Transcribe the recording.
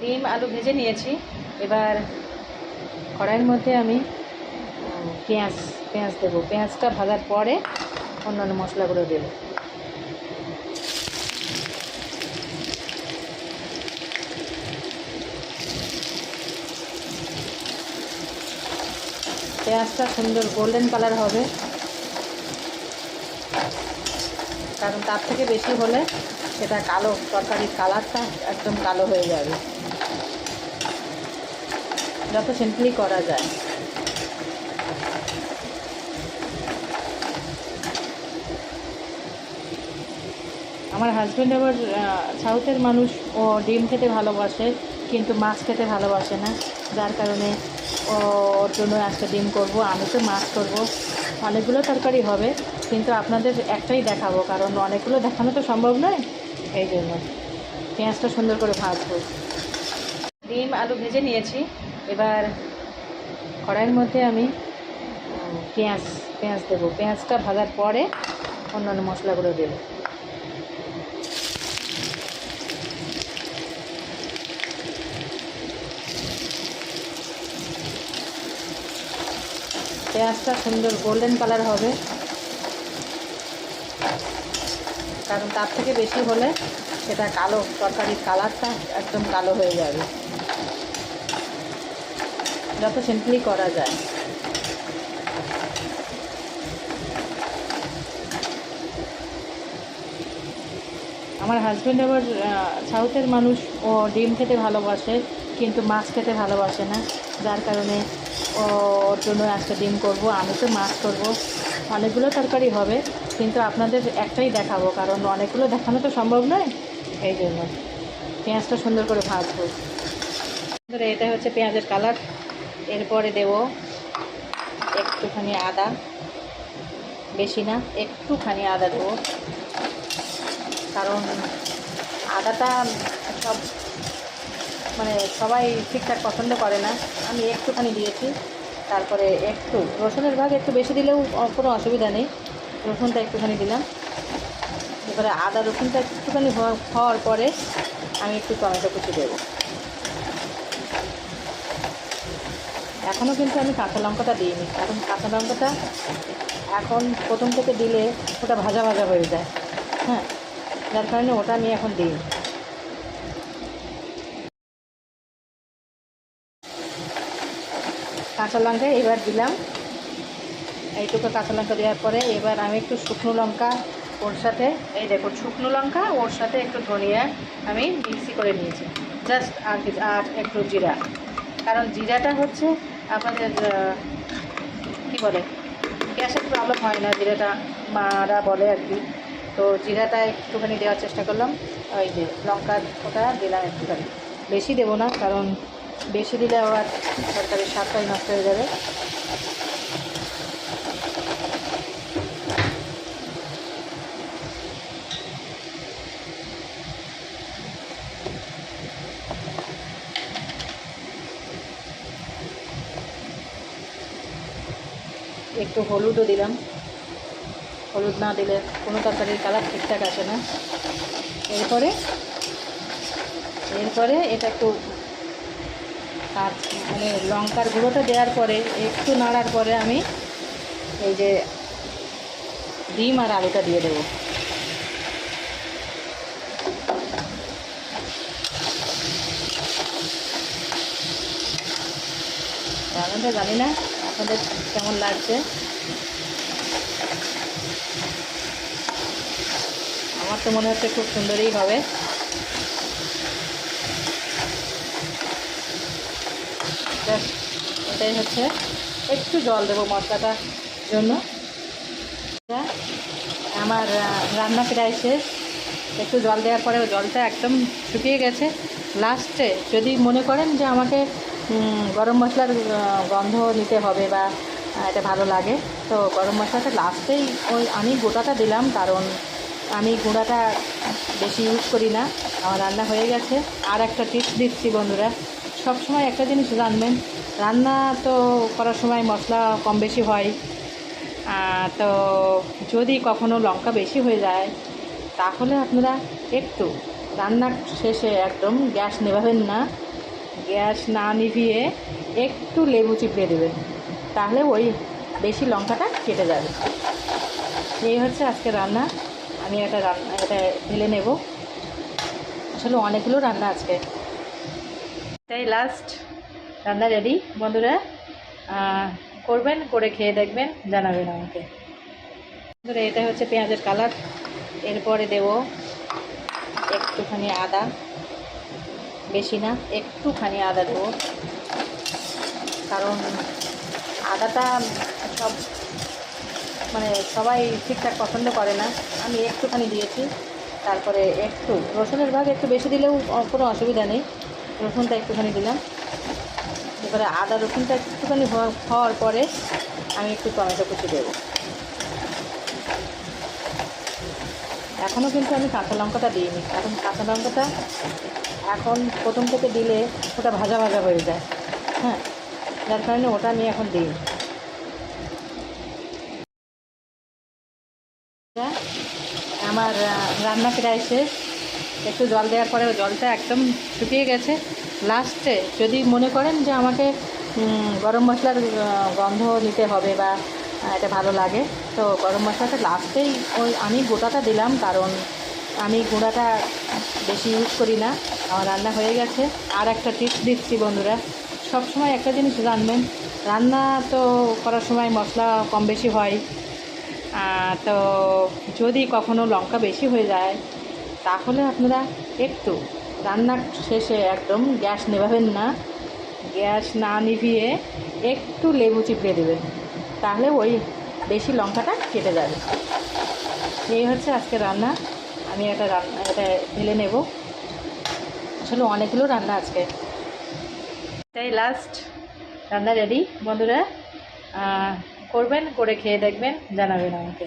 ডিম, আলু ভেজে নিয়েছি। এবার কড়াইয়ের মধ্যে আমি পেঁয়াজ পেঁয়াজ দেবো। পেঁয়াজটা ভাজার পরে অন্যান্য মশলাগুলো দেবো। পেঁয়াজটা সুন্দর গোল্ডেন কালার হবে। কারণ তার থেকে বেশি হলে সেটা কালো, তরকারির কালারটা একদম কালো হয়ে যাবে। যত সিম্পলি করা যায়। আমার হাজব্যান্ড আবার সাউথের মানুষ, ও ডিম খেতে ভালোবাসে, কিন্তু মাছ খেতে ভালোবাসে না। যার কারণে ওর জন্য একটা ডিম করব, আমি তো মাছ করব। অনেকগুলো তরকারি হবে, কিন্তু আপনাদের একটাই দেখাবো, কারণ অনেকগুলো দেখানো তো সম্ভব নয়। এই জন্য পেঁয়াজটা সুন্দর করে ভাজবো। ডিম, আলু ভেজে নিয়েছি। এবার কড়াইয়ের মধ্যে আমি পেঁয়াজ পেঁয়াজ দেবো। পেঁয়াজটা ভাজার পরে অন্যান্য মশলাগুলো দেবো। পেঁয়াজটা সুন্দর গোল্ডেন কালার হবে। কারণ তার থেকে বেশি হলে সেটা কালো, তরকারির কালারটা একদম কালো হয়ে যাবে। যত সিম্পলি করা যায়। আমার হাজব্যান্ড আবার সাউথের মানুষ, ও ডিম খেতে ভালোবাসে, কিন্তু মাছ খেতে ভালোবাসে না। যার কারণে ওর জন্য একটা ডিম করব আমি তো মাছ করব। অনেকগুলো তরকারি হবে, কিন্তু আপনাদের একটাই দেখাবো, কারণ অনেকগুলো দেখানো তো সম্ভব নয়। এই জন্য পেঁয়াজটা সুন্দর করে ভাজবো। এটা হচ্ছে পেঁয়াজের কালার এরপরে দেব একটুখানি আদা। বেশি না, একটুখানি আদা দেবো। কারণ আদাটা সব মানে সবাই ঠিকঠাক পছন্দ করে না। আমি একটুখানি দিয়েছি। তারপরে একটু, রসুনের ভাগ একটু বেশি দিলেও কোনো অসুবিধা নেই। রসুনটা একটুখানি দিলাম। এবারে আদা রসুনটা একটুখানি হওয়া- হওয়ার পরে আমি একটু টমেটো কুচি দেবো। এখনও কিন্তু আমি কাঁচা লঙ্কাটা দিইনি, কারণ কাঁচা লঙ্কাটা এখন প্রথম থেকে দিলে ওটা ভাজা ভাজা হয়ে যায়। হ্যাঁ যার কারণে ওটা আমি এখন দিই কাঁচা লঙ্কা এবার দিলাম। এইটুকু কাঁচা লঙ্কা দেওয়ার পরে এবার আমি একটু শুকনো লঙ্কা ওর সাথে, এই দেখো শুকনো লঙ্কা ওর সাথে একটু ধনিয়া আমি মিক্সি করে নিয়েছি। জাস্ট আর আর একটু জিরা। কারণ জিরাটা হচ্ছে আপনাদের কি বলে, গ্যাসের প্রবলেম হয় না জিরাটা মারা বলে আর কি। তো জিরাটা একটুখানি দেওয়ার চেষ্টা করলাম। ওই যে লঙ্কার ওটা দিলাম একটুখানি। বেশি দেবো না, কারণ বেশি দিলে আবার তরকারির স্বাদটাই নষ্ট হয়ে যাবে। একটু হলুদও দিলাম। হলুদ না দিলে কোনো তরকারির কালার ঠিকঠাক আসে না। এরপরে এরপরে এটা একটু আর মানে লঙ্কার গুঁড়োটা দেওয়ার পরে, একটু নাড়ার পরে আমি এই যে ডিম আর আলুটা দিয়ে দেবো। জানি না আপনাদের কেমন লাগছে? আমার তো মনে হচ্ছে খুব সুন্দরই হবে। এটাই হচ্ছে। একটু জল দেবো মশলাটার জন্য। এটা আমার রান্না প্রায় শেষ। একটু জল দেওয়ার পরে জলটা একদম শুকিয়ে গেছে। লাস্টে যদি মনে করেন যে আমাকে গরম মশলার গন্ধ নিতে হবে বা এটা ভালো লাগে। তো গরম মশলাটা লাস্টেই ওই আমি গোটাটা দিলাম, কারণ আমি গুঁড়াটা বেশি ইউজ করি না। আমার রান্না হয়ে গেছে। আর একটা টিপস দিচ্ছি বন্ধুরা সব সময় একটা জিনিস জানবেন রান্না তো করার সময় মশলা কম বেশি হয়। তো যদি কখনো লঙ্কা বেশি হয়ে যায়, তাহলে আপনারা একটু রান্নার শেষে একদম গ্যাস নেভাবেন না। গ্যাস না নিভিয়ে একটু লেবু চিপড়ে দেবেন। তাহলে ওই বেশি লঙ্কাটা কেটে যাবে। এই হচ্ছে আজকে রান্না। আমি এটা রান্না এটা ঢেলে নেব। আসলে অনেকগুলো রান্না আজকে। এটাই লাস্ট রান্না রেডি বন্ধুরা করবেন, করে খেয়ে দেখবেন, জানাবেন আমাকে। বন্ধুরা, এটা হচ্ছে পেঁয়াজের কালার। এরপরে দেব একটুখানি আদা। বেশি না, একটুখানি আদা দেবো। কারণ আদাটা সব মানে সবাই ঠিকঠাক পছন্দ করে না। আমি একটুখানি দিয়েছি, তারপরে একটু, রসুনের ভাগ একটু বেশি দিলেও কোনো অসুবিধা নেই। রসুনটা একটুখানি দিলাম। এবারে আদা, রসুনটা একটুখানি হওয়া- হওয়ার পরে আমি একটু টমেটো কুচি দেবো। এখনও কিন্তু আমি কাঁচা লঙ্কাটা দিইনি, কারণ কাঁচা লঙ্কাটা এখন প্রথম থেকে দিলে ওটা ভাজা ভাজা হয়ে যায়। হ্যাঁ যার কারণে ওটা আমি এখন দিই। আমার রান্না প্রায় শেষ। একটু জল দেওয়ার পরে জলটা একদম শুকিয়ে গেছে। লাস্টে যদি মনে করেন যে আমাকে গরম মশলার গন্ধ নিতে হবে বা এটা ভালো লাগে, তো গরম মশলাটা লাস্টেই ওই আমি গোটাটা দিলাম কারণ আমি গুঁড়াটা বেশি ইউজ করি না, আমার রান্না হয়ে গেছে। আর একটা টিপস দিচ্ছি বন্ধুরা সব সময় একটা জিনিস জানবেন রান্না তো করার সময় মশলা কম বেশি হয় তো যদি কখনো লঙ্কা বেশি হয়ে যায়, তাহলে আপনারা একটু রান্না শেষে একদম গ্যাস নেভাবেন না। গ্যাস না নিভিয়ে একটু লেবু চিপড়ে দেবেন, তাহলে ওই বেশি লঙ্কাটা কেটে যাবে। এই হচ্ছে আজকে রান্না। আমি একটা রান্না, এটা ঢেলে নেব। আসলে অনেকগুলো রান্না আজকে। তাই লাস্ট রান্না রেডি বন্ধুরা। করবেন, করে খেয়ে দেখবেন, জানাবেন আমাকে।